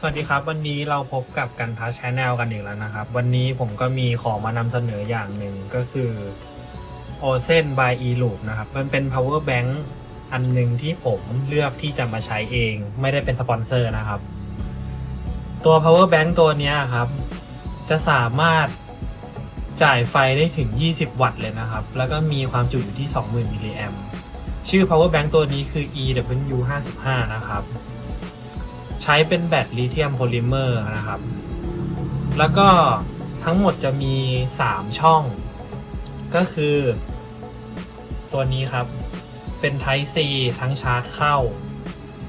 สวัสดีครับ วันนี้เราพบกับกันทัชแชนแนลกันอีกแล้วนะครับ วันนี้ผมก็มีของมานำเสนออย่างหนึ่งก็คือ o z e n by e loop นะครับ มันเป็น power bank อันหนึ่งที่ผมเลือกที่จะมาใช้เอง ไม่ได้เป็นสปอนเซอร์นะครับ ตัว power bank ตัวนี้ครับ จะสามารถจ่ายไฟได้ถึง 20 วัตต์เลยนะครับ แล้วก็มีความจุอยู่ที่ 20,000มิลลิแอมชื่อ power bank ตัวนี้คือ EW55 นะครับ ใช้เป็นแบตลิเธียมโพลิเมอร์นะครับ แล้วก็ทั้งหมดจะมี 3 ช่อง ก็คือ ตัวนี้ครับ เป็น Type C ทั้งชาร์จเข้า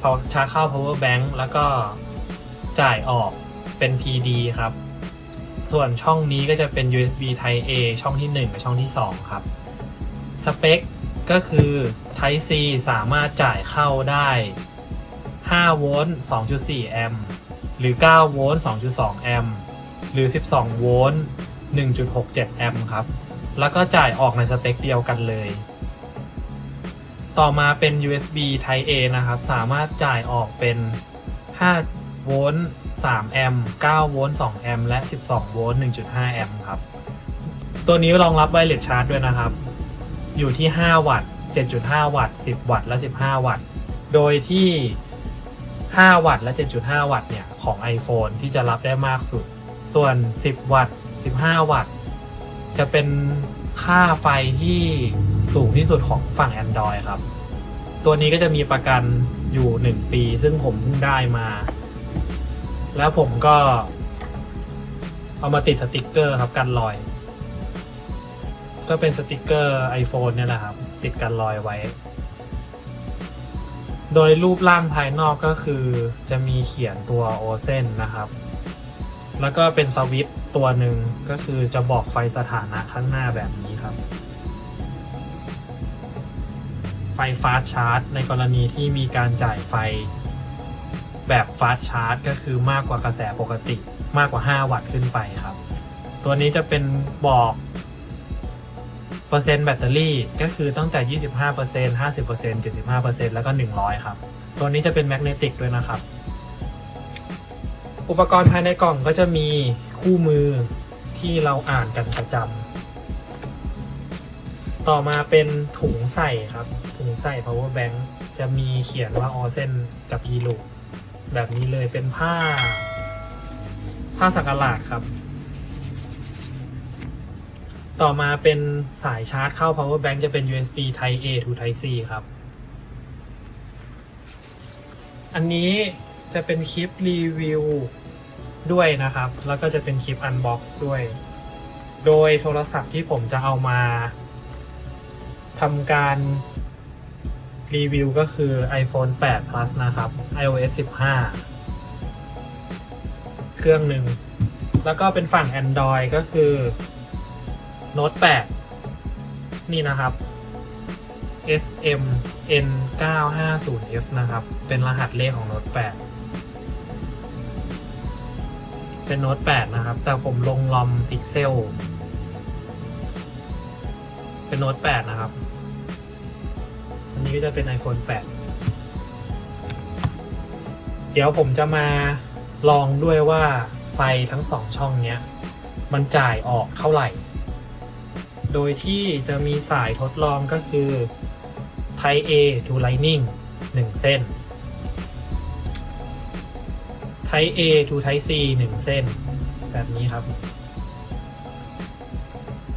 พอชาร์จเข้า power bank แล้วก็จ่ายออกเป็น PD ครับ ส่วนช่องนี้ก็จะเป็น USB Type A ช่องที่ 1 กับช่องที่ 2 ครับ สเปคก็คือ Type C สามารถจ่ายเข้าได้ 5 โวลต์ 2.4 แอมป์ หรือ 9 โวลต์ 2.2 แอมป์ หรือ 12 โวลต์ 1.67 แอมป์ครับ แล้วก็จ่ายออกในสเปคเดียวกันเลย ต่อมาเป็น USB Type A นะครับ สามารถจ่ายออกเป็น 5 โวลต์ 3 แอมป์ 9 โวลต์ 2 แอมป์ และ 12 โวลต์ 1.5 แอมป์ครับ ตัวนี้รองรับไวเลสชาร์จด้วยนะครับ อยู่ที่ 5 วัตต์ 7.5 วัตต์ 10 วัตต์ และ 15 วัตต์ โดยที่ 5 วัตต์และ 7.5 วัตต์เนี่ยของ iPhone ที่จะรับได้มากสุด ส่วน 10 วัตต์ 15 วัตต์ จะเป็นค่าไฟที่สูงที่สุดของฝั่ง Android ครับ ตัวนี้ก็จะมีประกันอยู่ 1 ปี ซึ่งผมเพิ่งได้มา แล้วผมก็ เอามาติดสติกเกอร์ครับกันรอย ก็เป็นสติกเกอร์ iPhone เนี่ยแหละครับ ติดกันรอยไว้ โดยรูปร่างภายนอกก็คือจะมีเขียนตัวโอเซนนะครับ แล้วก็เป็นสวิตตัวหนึ่งก็คือจะบอกไฟสถานะข้างหน้าแบบนี้ครับ ไฟฟาสชาร์จ ในกรณีที่มีการจ่ายไฟแบบฟาสชาร์จ ก็คือมากกว่ากระแสปกติมากกว่า 5 วัตต์ขึ้นไปครับ ตัวนี้จะเป็นบอก เปอร์เซ็นต์แบตเตอรี่ก็คือตั้งแต่ 25% 50% 75%แล้วก็ 100 ครับ ตัวนี้จะเป็นแมกเนติกด้วยนะครับ อุปกรณ์ภายในกล่องก็จะมีคู่มือที่เราอ่านกันประจำ ต่อมาเป็นถุงใส่ครับ ถุงใส่ power bank จะมีเขียนว่า o อเซนกับ e l o o แบบนี้เลยเป็นผ้า ผ้าสักหลาดครับ ต่อมาเป็นสายชาร์จเข้า power bank จะเป็น USB Type A to Type C ครับ อันนี้จะเป็นคลิปรีวิวด้วยนะครับ แล้วก็จะเป็นคลิป unbox ด้วย โดยโทรศัพท์ที่ผมจะเอามาทำการรีวิวก็คือ iPhone 8 Plus นะครับ iOS 15 เครื่องหนึ่ง แล้วก็เป็นฝั่ง Android ก็คือ Note 8นี่นะครับ SM N 950 F นะครับ เป็นรหัสเลขของ Note 8เป็น Note 8นะครับ แต่ผมลงลอม Pixel เป็น Note 8นะครับ อันนี้ก็จะเป็น iPhone 8 เดี๋ยวผมจะมาลองด้วยว่าไฟทั้งสองช่องเนี้ย มันจ่ายออกเท่าไหร่ โดยที่จะมีสายทดลองก็คือ Type A to Lightning 1 เส้น Type A to Type C 1 เส้น แบบนี้ครับ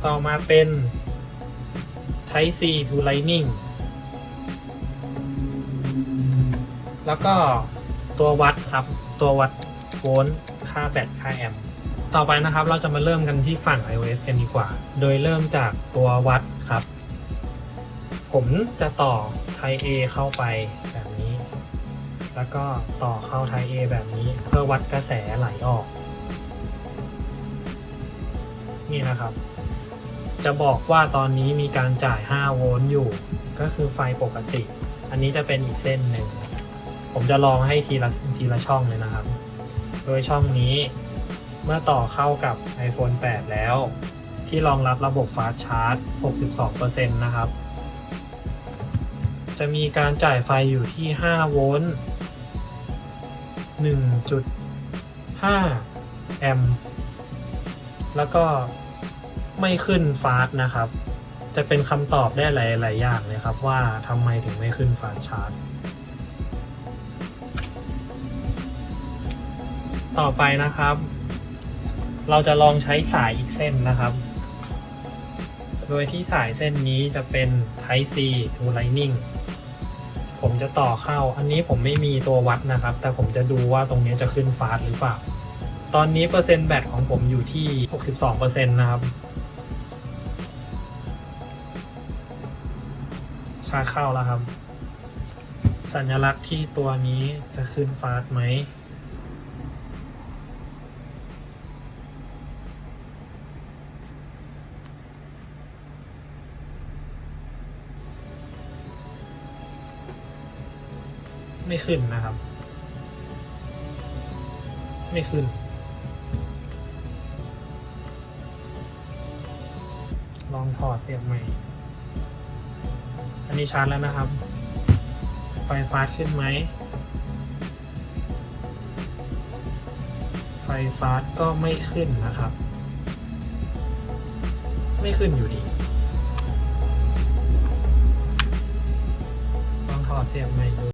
ต่อมาเป็น Type C to Lightning แล้วก็ตัววัดครับ ตัววัดโวลต์ค่าแบตค่าแอมป์ ต่อไปนะครับเราจะมาเริ่มกันที่ฝั่ง iOS กันดีกว่า โดยเริ่มจากตัววัดครับ ผมจะต่อ Type A เข้าไปแบบนี้ แล้วก็ต่อเข้า Type A แบบนี้ เพื่อวัดกระแสไหลออก นี่นะครับ จะบอกว่าตอนนี้มีการจ่าย 5 โวลต์อยู่ ก็คือไฟปกติ อันนี้จะเป็นอีกเส้นหนึ่ง ผมจะลองให้ทีละทีละช่องเลยนะครับ โดยช่องนี้ เมื่อต่อเข้ากับ iPhone 8 แล้ว ที่รองรับระบบ Fast Charge 62%นะครับ จะมีการจ่ายไฟอยู่ที่ 5 โวลต์ 1.5 แอมป์ แล้วก็ไม่ขึ้นฟาสนะครับ จะเป็นคำตอบได้หลาย ๆ อย่างเลยครับว่าทำไมถึงไม่ขึ้นฟาสชาร์จต่อไปนะครับ เราจะลองใช้สายอีกเส้นนะครับ โดยที่สายเส้นนี้จะเป็น Type C to Lightning ผมจะต่อเข้า อันนี้ผมไม่มีตัววัดนะครับ แต่ผมจะดูว่าตรงนี้จะขึ้นฟาสหรือเปล่า ตอนนี้เปอร์เซ็นต์แบตของผมอยู่ที่ 62%นะครับ ชาเข้าแล้วครับ สัญลักษณ์ที่ตัวนี้จะขึ้นฟาสไหม ไม่ขึ้นนะครับ ไม่ขึ้น ลองถอดเสียบใหม่ อันนี้ชาร์จแล้วนะครับ ไฟฟ้าส์ขึ้นไหม ไฟฟ้าส์ก็ไม่ขึ้นนะครับ ไม่ขึ้นอยู่ดีลองถอดเสียบใหม่ดู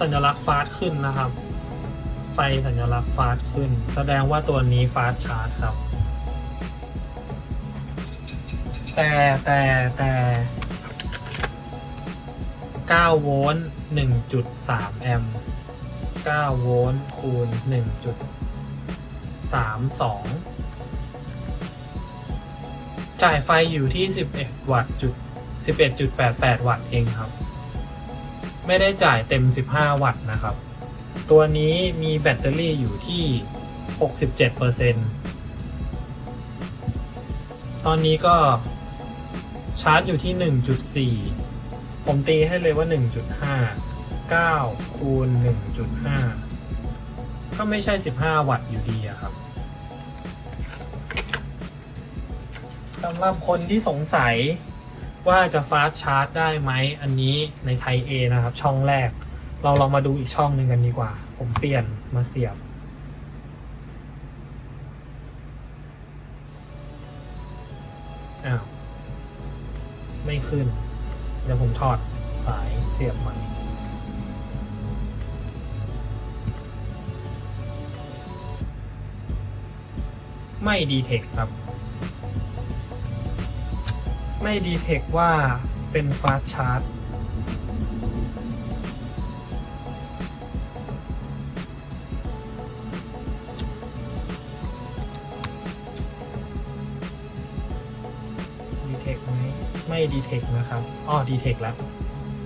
สัญลักษณ์ฟาสขึ้นนะครับ ไฟสัญลักษณ์ฟาสขึ้น แสดงว่าตัวนี้ฟาสชาร์จครับ แต่แต่แต่9โวลต์1.3 แอมป์9โวลต์คูณ 1.32 จ่ายไฟอยู่ที่ 11 วัตต์จุด11.88 วัตต์เองครับ ไม่ได้จ่ายเต็ม 15 วัตต์นะครับ ตัวนี้มีแบตเตอรี่อยู่ที่ 67%ตอนนี้ก็ชาร์จอยู่ที่ 1.4 ผมตีให้เลยว่า 1.5 9 คูณ 1.5 ก็ไม่ใช่ 15 วัตต์อยู่ดีอะครับสำหรับคนที่สงสัย ว่าจะฟาสชาร์จได้ไหมอันนี้ในไทย A นะครับ ช่องแรก เราลองมาดูอีกช่องหนึ่งกันดีกว่า ผมเปลี่ยนมาเสียบ อ้าว ไม่ขึ้น เดี๋ยวผมถอดสายเสียบใหม่ไม่ดีเทคครับ ไม่ดีเทคว่าเป็นฟาสชาร์จดีเทคไหมไม่ดีเทคนะครับอ๋อดีเทคแล้ว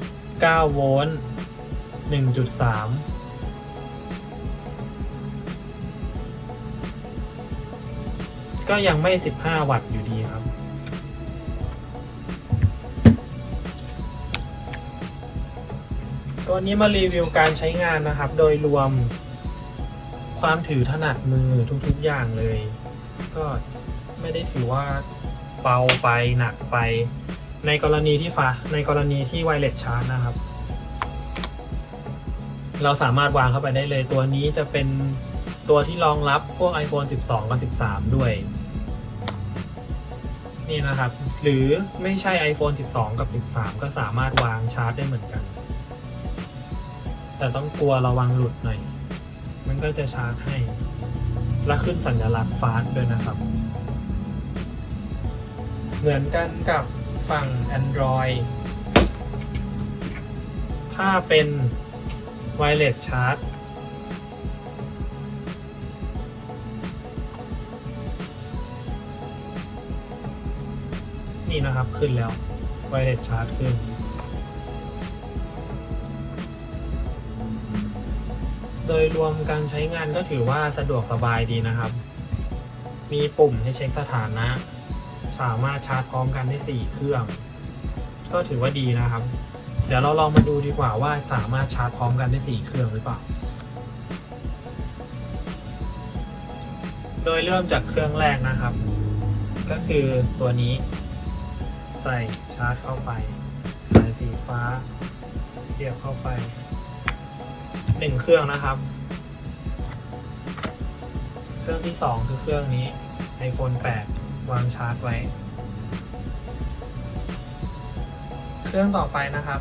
9โวลต์1.3ก็ยังไม่ 15 วัตต์อยู่ดีครับ ตัวนี้มารีวิวการใช้งานนะครับ โดยรวมความถือถนัดมือทุกๆอย่างเลย ก็ไม่ได้ถือว่าเบาไปหนักไป ในกรณีที่ฟ้าในกรณีที่ไวเลสชาร์จนะครับ เราสามารถวางเข้าไปได้เลย ตัวนี้จะเป็นตัวที่รองรับพวก iPhone 12 กับ 13 ด้วย นี่นะครับ หรือไม่ใช่ iPhone 12 กับ 13 ก็สามารถวางชาร์จได้เหมือนกัน แต่ต้องกลัวระวังหลุดหน่อย มันก็จะชาร์จให้ และขึ้นสัญลักษณ์ฟาสต์ด้วยนะครับ เหมือนกันกับฝั่ง Android ถ้าเป็น Wireless Charge นี่นะครับขึ้นแล้ว Wireless Charge ขึ้น โดยรวมการใช้งานก็ถือว่าสะดวกสบายดีนะครับ มีปุ่มให้เช็คสถานะ สามารถชาร์จพร้อมกันได้ 4 เครื่อง ก็ถือว่าดีนะครับ เดี๋ยวเราลองมาดูดีกว่าว่าสามารถชาร์จพร้อมกันได้ 4 เครื่องหรือเปล่า โดยเริ่มจากเครื่องแรกนะครับ ก็คือตัวนี้ใส่ชาร์จเข้าไป สายสีฟ้าเสียบเข้าไป หนึ่งเครื่องนะครับ เครื่องที่สองคือเครื่องนี้ iPhone 8 วางชาร์จไว้ เครื่องต่อไปนะครับ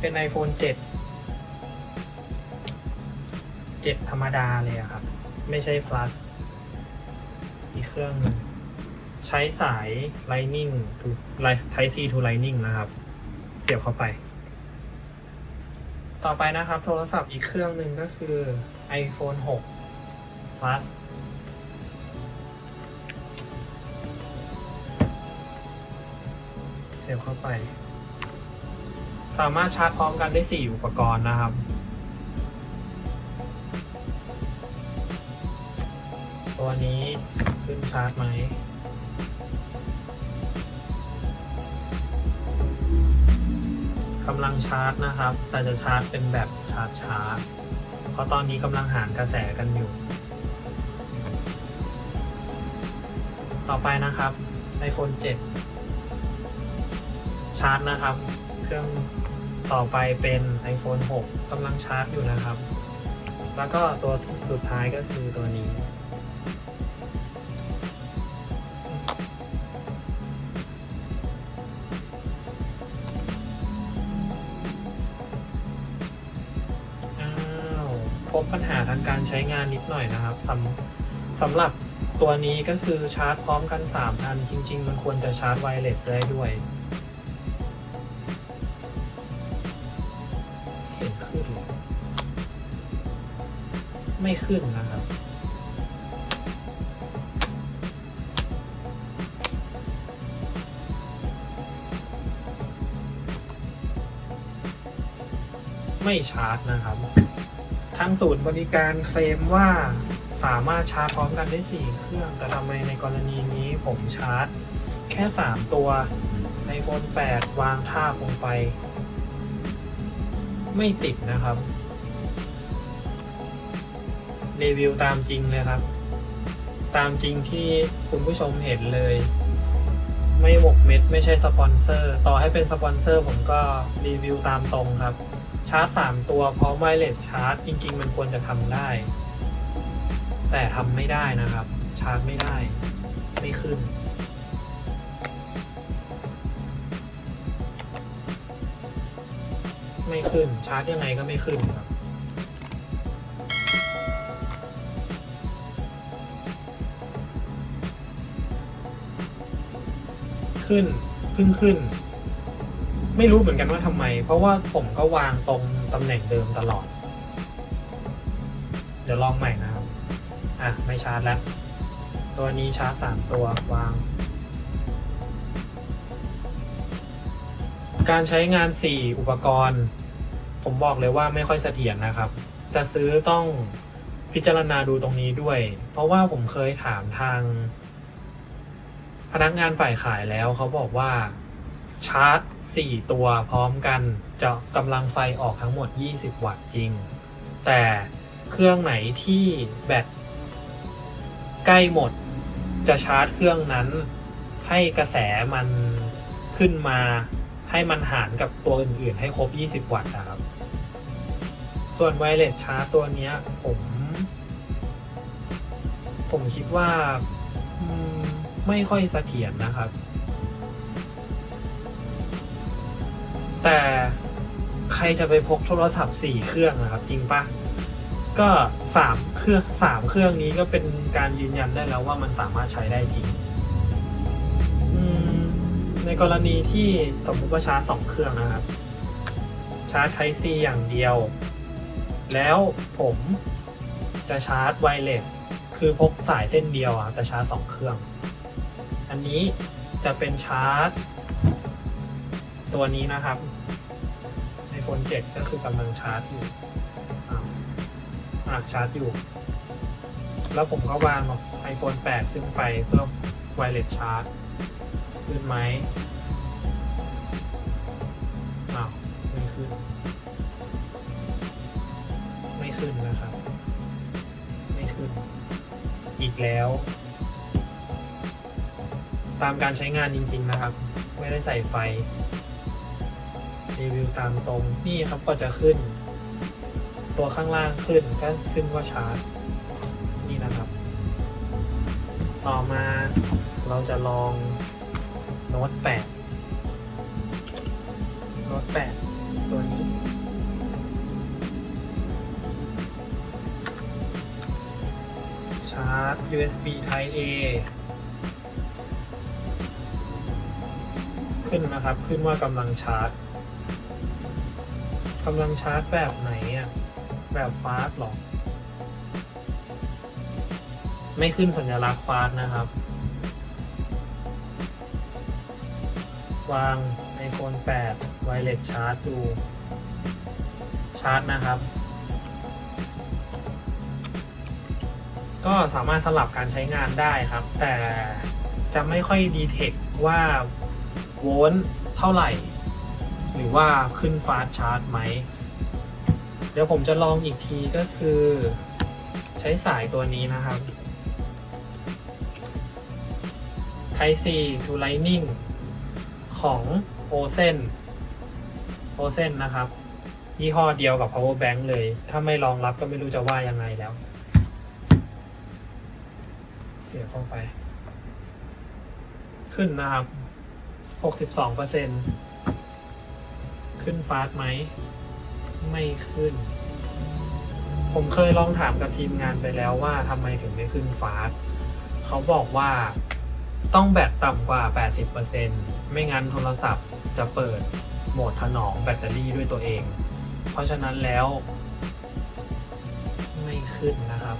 เป็น iPhone 7 7 ธรรมดาเลยครับ ไม่ใช่ plus อีกเครื่องนึงใช้สาย Lightning to Type C to Lightning นะครับ เสียบเข้าไป ต่อไปนะครับ โทรศัพท์อีกเครื่องหนึ่งก็คือ iPhone 6 plus เสียบเข้าไป สามารถชาร์จพร้อมกันได้ 4 อุปกรณ์นะครับ ตัวนี้ขึ้นชาร์จไหม กำลังชาร์จนะครับ แต่จะชาร์จเป็นแบบชาร์จช้าเพราะตอนนี้กำลังหารกระแสกันอยู่ ต่อไปนะครับ iPhone 7 ชาร์จนะครับ เครื่องต่อไปเป็น iPhone 6กำลังชาร์จอยู่นะครับ แล้วก็ตัวสุดท้ายก็คือตัวนี้ การใช้งานนิดหน่อยนะครับสำสำหรับตัวนี้ก็คือชาร์จพร้อมกัน 3 อัน จริง ๆ มันควรจะชาร์จไวเลสได้ด้วย เห็นขึ้นเหรอไม่ขึ้นนะครับไม่ชาร์จนะครับ ทางศูนย์บริการเคลมว่าสามารถชาร์จพร้อมกันได้ 4 เครื่อง แต่ทำไมในกรณีนี้ผมชาร์จแค่ 3 ตัว iPhone 8วางท่าลงไป ไม่ติดนะครับ รีวิวตามจริงเลยครับ ตามจริงที่คุณผู้ชมเห็นเลย ไม่หมกเม็ดไม่ใช่สปอนเซอร์ ต่อให้เป็นสปอนเซอร์ผมก็รีวิวตามตรงครับ ชาร์จ 3 ตัวพร้อมไวเลสชาร์จ จริง ๆ มันควรจะทำได้ แต่ทำไม่ได้นะครับ ชาร์จไม่ได้ ไม่ขึ้น ไม่ขึ้นชาร์จยังไงก็ไม่ขึ้นครับขึ้นเพิ่งขึ้น ไม่รู้เหมือนกันว่าทำไม เพราะว่าผมก็วางตรงตำแหน่งเดิมตลอด เดี๋ยวลองใหม่นะครับ อะ ไม่ชาร์จแล้ว ตัวนี้ชาร์จสามตัววาง การใช้งาน 4 อุปกรณ์ ผมบอกเลยว่าไม่ค่อยเสถียรนะครับ จะซื้อต้องพิจารณาดูตรงนี้ด้วย เพราะว่าผมเคยถามทาง พนักงานฝ่ายขายแล้วเขาบอกว่า ชาร์จ 4 ตัวพร้อมกันจะกำลังไฟออกทั้งหมด 20 วัตต์จริง แต่เครื่องไหนที่แบตใกล้หมดจะชาร์จเครื่องนั้น ให้กระแสมันขึ้นมาให้มันหารกับตัวอื่นๆ ให้ครบ 20 วัตต์นะครับ ส่วนไวเลสชาร์จตัวนี้ผม ผมคิดว่าไม่ค่อยเสถียรนะครับ แต่ใครจะไปพกโทรศัพท์สี่เครื่องนะครับ จริงปะก็สามเครื่องสามเครื่องนี้ก็เป็นการยืนยันได้แล้วว่ามันสามารถใช้ได้จริงในกรณีที่สมมติว่าชาร์จสองเครื่องนะครับ ชาร์จ Type C อย่างเดียว แล้วผมจะชาร์จไวเลสคือพกสายเส้นเดียวอะแต่ชาร์จสองเครื่อง อันนี้จะเป็นชาร์จ ตัวนี้นะครับ iPhone 7 ก็คือกำลังชาร์จอยู่อ่าชาร์จอยู่ แล้วผมก็วาง iPhone 8 ขึ้นไปเพื่อไวเลสชาร์จขึ้นไหมอ้าวไม่ขึ้น ไม่ขึ้นนะครับ ไม่ขึ้น อีกแล้ว ตามการใช้งานจริง ๆ นะครับ ไม่ได้ใส่ไฟ รีวิวตามตรงนี่ครับก็จะขึ้น ตัวข้างล่างขึ้นก็ขึ้นว่าชาร์จ นี่นะครับ ต่อมาเราจะลองโน้ต8โน้ต8ตัวนี้ชาร์จ USB Type A ขึ้นนะครับ ขึ้นว่ากำลังชาร์จ กำลังชาร์จแบบไหนอะแบบฟาส์หรอ ไม่ขึ้นสัญลักษณ์ฟาส์นะครับ วาง iPhone 8 Wireless Charge ดู ชาร์จนะครับ ก็สามารถสลับการใช้งานได้ครับ แต่จะไม่ค่อยดีเทคว่าโวลต์เท่าไหร่ หรือว่าขึ้นฟาสชาร์จไหม เดี๋ยวผมจะลองอีกทีก็คือ ใช้สายตัวนี้นะครับ Type C to Lightning ของ o s e n o s e n นะครับ ยี่ห้อเดียวกับ power bank เลย ถ้าไม่รองรับก็ไม่รู้จะว่ายังไงแล้ว เสียบเข้าไป ขึ้นนะครับ 62เปอร์เซ็น ขึ้นฟาสต์ไหม ไม่ขึ้น ผมเคยลองถามกับทีมงานไปแล้วว่าทำไมถึงไม่ขึ้นฟาสต์เขาบอกว่าต้องแบตต่ำกว่า 80%ไม่งั้นโทรศัพท์จะเปิดโหมดถนอมแบตเตอรี่ด้วยตัวเอง เพราะฉะนั้นแล้ว ไม่ขึ้นนะครับ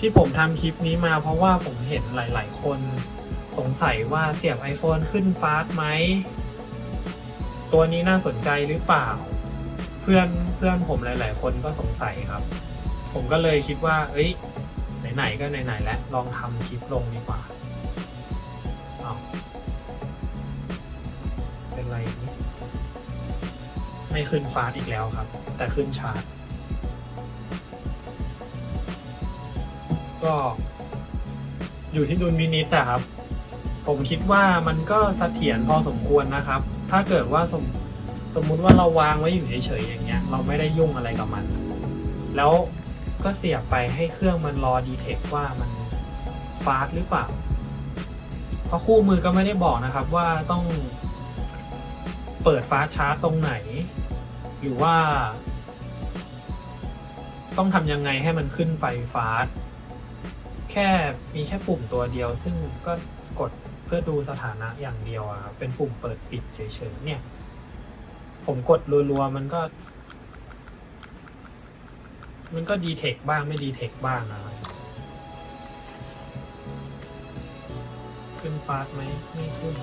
ที่ผมทำคลิปนี้มาเพราะว่าผมเห็นหลาย ๆ คนสงสัยว่าเสียบ iPhone ขึ้นฟาสไหม ตัวนี้น่าสนใจหรือเปล่า เพื่อนเพื่อนผมหลาย ๆ คนก็สงสัยครับ ผมก็เลยคิดว่า เอ้ย ไหน ๆ ก็ไหน ๆ แล้วลองทำคลิปลงดีกว่าเอาเป็นไรนี่ไม่ขึ้นฟาสอีกแล้วครับ แต่ขึ้นชาร์จ ก็อยู่ที่ดุลพินิจนะครับ ผมคิดว่ามันก็เสถียรพอสมควรนะครับ ถ้าเกิดว่าสมสมมุติว่าเราวางไว้อยู่เฉยๆอย่างเงี้ย เราไม่ได้ยุ่งอะไรกับมัน แล้วก็เสียบไปให้เครื่องมันรอดีเทคว่ามันฟาสต์หรือเปล่า เพราะคู่มือก็ไม่ได้บอกนะครับว่าต้องเปิดฟาสชาร์จตรงไหน หรือว่า ต้องทำยังไงให้มันขึ้นไฟฟาสต์ แค่มีแค่ปุ่มตัวเดียว ซึ่งก็กดเพื่อดูสถานะอย่างเดียวอะครับเป็นปุ่มเปิดปิดเฉยๆเนี่ย ผมกดรัวๆมันก็ มันก็ดีเทคบ้างไม่ดีเทคบ้างนะขึ้นฟาสไหมไม่ขึ้น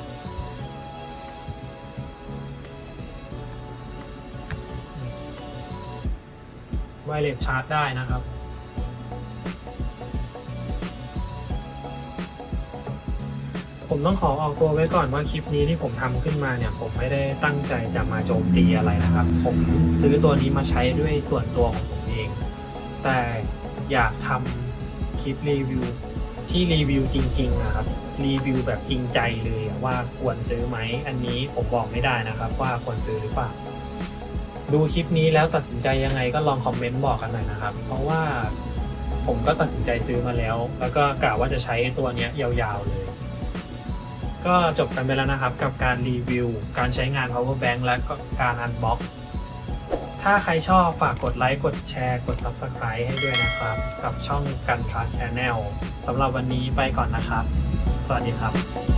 ไวเลสชาร์จได้นะครับ ผมต้องขอออกตัวไว้ก่อนว่าคลิปนี้ที่ผมทำขึ้นมาเนี่ย ผมไม่ได้ตั้งใจจะมาโจมตีอะไรนะครับ ผมซื้อตัวนี้มาใช้ด้วยส่วนตัวของผมเอง แต่อยากทำคลิปรีวิวที่รีวิวจริง ๆ นะครับ รีวิวแบบจริงใจเลยว่าควรซื้อไหมอันนี้ผมบอกไม่ได้นะครับ ว่าควรซื้อหรือเปล่าดูคลิปนี้แล้วตัดสินใจยังไงก็ลองคอมเมนต์บอกกันหน่อยนะครับ เพราะว่าผมก็ตัดสินใจซื้อมาแล้ว แล้วก็กะว่าจะใช้ตัวเนี้ยยาวๆเลย ก็จบกันไปแล้วนะครับ กับการรีวิว การใช้งาน power bank และก็การ unbox ถ้าใครชอบฝากกดไลค์กดแชร์กด subscribe ให้ด้วยนะครับ กับช่องกัน trust channel สำหรับวันนี้ไปก่อนนะครับ สวัสดีครับ